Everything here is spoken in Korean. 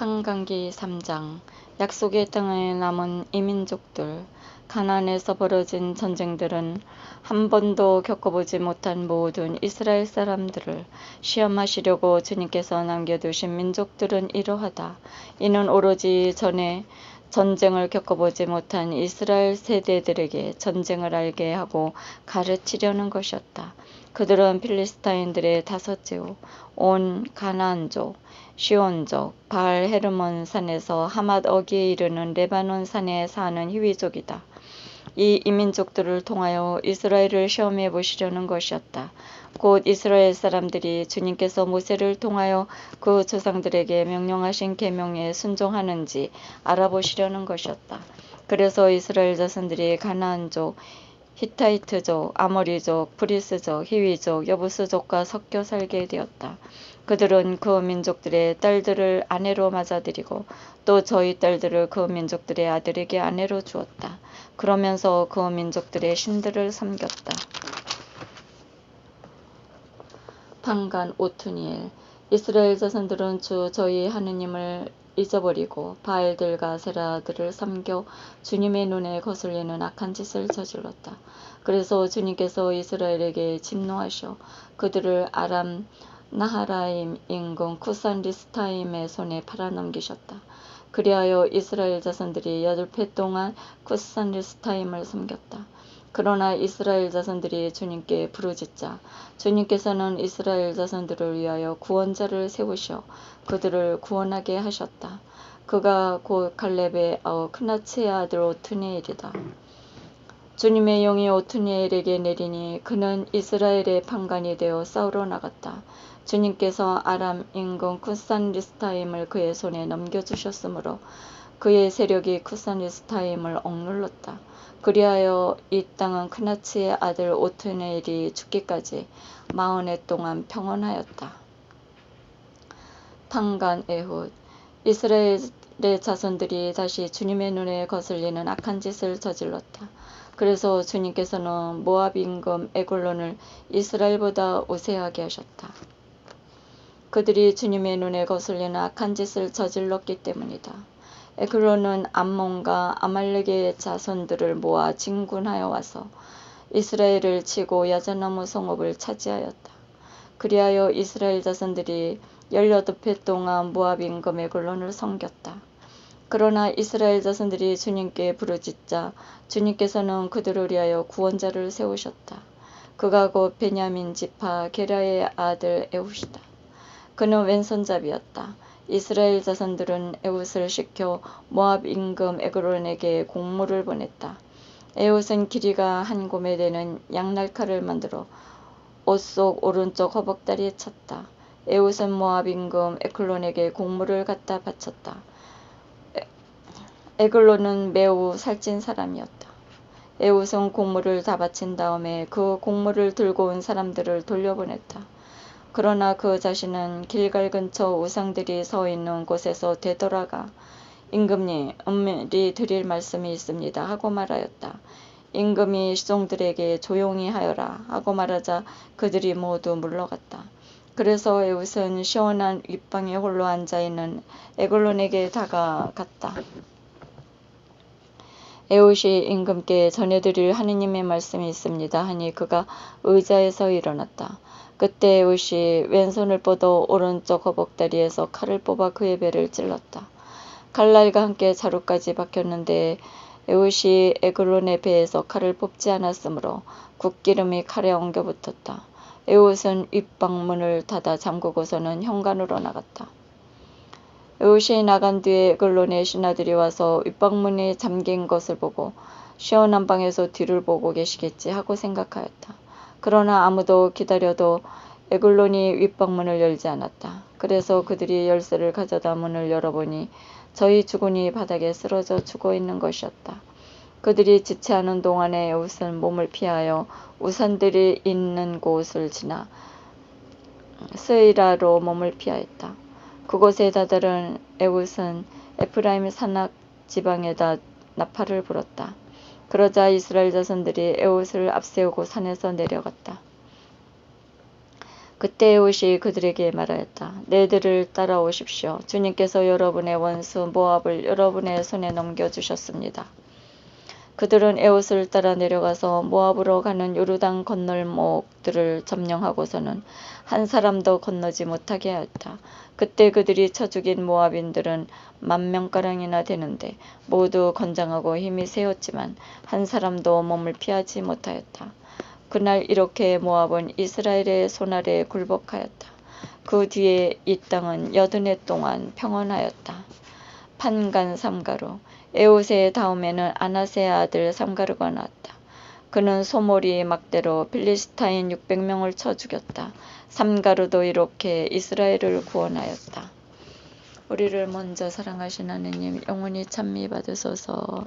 판강기 3장 약속의 땅에 남은 이민족들 가나안에서 벌어진 전쟁들은 한 번도 겪어보지 못한 모든 이스라엘 사람들을 시험하시려고 주님께서 남겨두신 민족들은 이러하다. 이는 오로지 전에 전쟁을 겪어보지 못한 이스라엘 세대들에게 전쟁을 알게 하고 가르치려는 것이었다. 그들은 필리스타인들의 다섯째오 온 가나안족 시온족 바알 헤르몬 산에서 하맛 어기에 이르는 레바논 산에 사는 히위족이다. 이 이민족들을 통하여 이스라엘을 시험해 보시려는 것이었다. 곧 이스라엘 사람들이 주님께서 모세를 통하여 그 조상들에게 명령하신 계명에 순종하는지 알아보시려는 것이었다. 그래서 이스라엘 자손들이 가나안족 히타이트족, 아모리족, 브리스족, 히위족, 여부스족과 섞여 살게 되었다. 그들은 그 민족들의 딸들을 아내로 맞아들이고 또 저희 딸들을 그 민족들의 아들에게 아내로 주었다. 그러면서 그 민족들의 신들을 섬겼다. 방간 오투니엘 이스라엘 자손들은 주 저희 하느님을 잊어버리고 바알들과 세라들을 섬겨 주님의 눈에 거슬리는 악한 짓을 저질렀다. 그래서 주님께서 이스라엘에게 진노하셔 그들을 아람 나하라임 인근 쿠산 리스타임의 손에 팔아넘기셨다. 그리하여 이스라엘 자손들이 여덟 해 동안 쿠산 리스타임을 섬겼다. 그러나 이스라엘 자손들이 주님께 부르짖자 주님께서는 이스라엘 자손들을 위하여 구원자를 세우셔 그들을 구원하게 하셨다. 그가 곧 갈렙의 아우 크나츠의 아들 오트니엘이다. 주님의 영이 오트니엘에게 내리니 그는 이스라엘의 판관이 되어 싸우러 나갔다. 주님께서 아람 인근 쿠산 리스타임을 그의 손에 넘겨주셨으므로 그의 세력이 쿠산 리스타임을 억눌렀다. 그리하여 이 땅은 크나츠의 아들 오트네일이 죽기까지 마흔해 동안 평온하였다. 판간 에훗 이스라엘의 자손들이 다시 주님의 눈에 거슬리는 악한 짓을 저질렀다. 그래서 주님께서는 모압 임금 에골론을 이스라엘보다 우세하게 하셨다. 그들이 주님의 눈에 거슬리는 악한 짓을 저질렀기 때문이다. 에글론은 암몬과 아말렉의 자손들을 모아 진군하여 와서 이스라엘을 치고 야자나무 성읍을 차지하였다. 그리하여 이스라엘 자손들이 열여덟 해 동안 모압 임금 에글론을 섬겼다. 그러나 이스라엘 자손들이 주님께 부르짖자 주님께서는 그들을 위하여 구원자를 세우셨다. 그가 곧 베냐민 지파 게라의 아들 에우시다. 그는 왼손잡이였다. 이스라엘 자손들은 에웃을 시켜 모압 임금 에그론에게 공물을 보냈다. 에웃은 길이가 한 곰에 되는 양날칼을 만들어 옷 속 오른쪽 허벅다리에 찼다. 에웃은 모압 임금 에클론에게 공물을 갖다 바쳤다. 에글론은 매우 살찐 사람이었다. 에웃은 공물을 다 바친 다음에 그 공물을 들고 온 사람들을 돌려보냈다. 그러나 그 자신은 길갈 근처 우상들이 서 있는 곳에서 되돌아가 임금님 은밀히 드릴 말씀이 있습니다 하고 말하였다. 임금이 시종들에게 조용히 하여라 하고 말하자 그들이 모두 물러갔다. 그래서 에웃은 시원한 윗방에 홀로 앉아있는 에글론에게 다가갔다. 에웃이 임금께 전해드릴 하느님의 말씀이 있습니다 하니 그가 의자에서 일어났다. 그때 에웃이 왼손을 뻗어 오른쪽 허벅다리에서 칼을 뽑아 그의 배를 찔렀다. 칼날과 함께 자루까지 박혔는데 에웃이 에글론의 배에서 칼을 뽑지 않았으므로 국기름이 칼에 엉겨 붙었다. 에웃은 윗방문을 닫아 잠그고서는 현관으로 나갔다. 에웃이 나간 뒤에 에글론의 신하들이 와서 윗방문이 잠긴 것을 보고 시원한 방에서 뒤를 보고 계시겠지 하고 생각하였다. 그러나 아무도 기다려도 에글론이 윗방문을 열지 않았다. 그래서 그들이 열쇠를 가져다 문을 열어보니 저희 주군이 바닥에 쓰러져 죽어 있는 것이었다. 그들이 지체하는 동안에 에웃은 몸을 피하여 우산들이 있는 곳을 지나 스이라로 몸을 피하였다. 그곳에 다다른 에웃은 에프라임 산악 지방에다 나팔을 불었다. 그러자 이스라엘 자손들이 에웃을 앞세우고 산에서 내려갔다. 그때 에웃이 그들에게 말하였다. 내들을 따라오십시오. 주님께서 여러분의 원수 모압을 여러분의 손에 넘겨주셨습니다. 그들은 에웃을 따라 내려가서 모압으로 가는 요르단 건널목들을 점령하고서는 한 사람도 건너지 못하게 하였다. 그때 그들이 쳐 죽인 모압인들은 만 명가량이나 되는데 모두 건장하고 힘이 세었지만 한 사람도 몸을 피하지 못하였다. 그날 이렇게 모압은 이스라엘의 손아래에 굴복하였다. 그 뒤에 이 땅은 여든 해 동안 평온하였다. 판간 삼가로 에옷의 다음에는 아나세의 아들 삼가르가 나왔다. 그는 소몰이 막대로 필리스타인 600명을 쳐 죽였다. 삼가르도 이렇게 이스라엘을 구원하였다. 우리를 먼저 사랑하신 하느님 영원히 찬미 받으소서.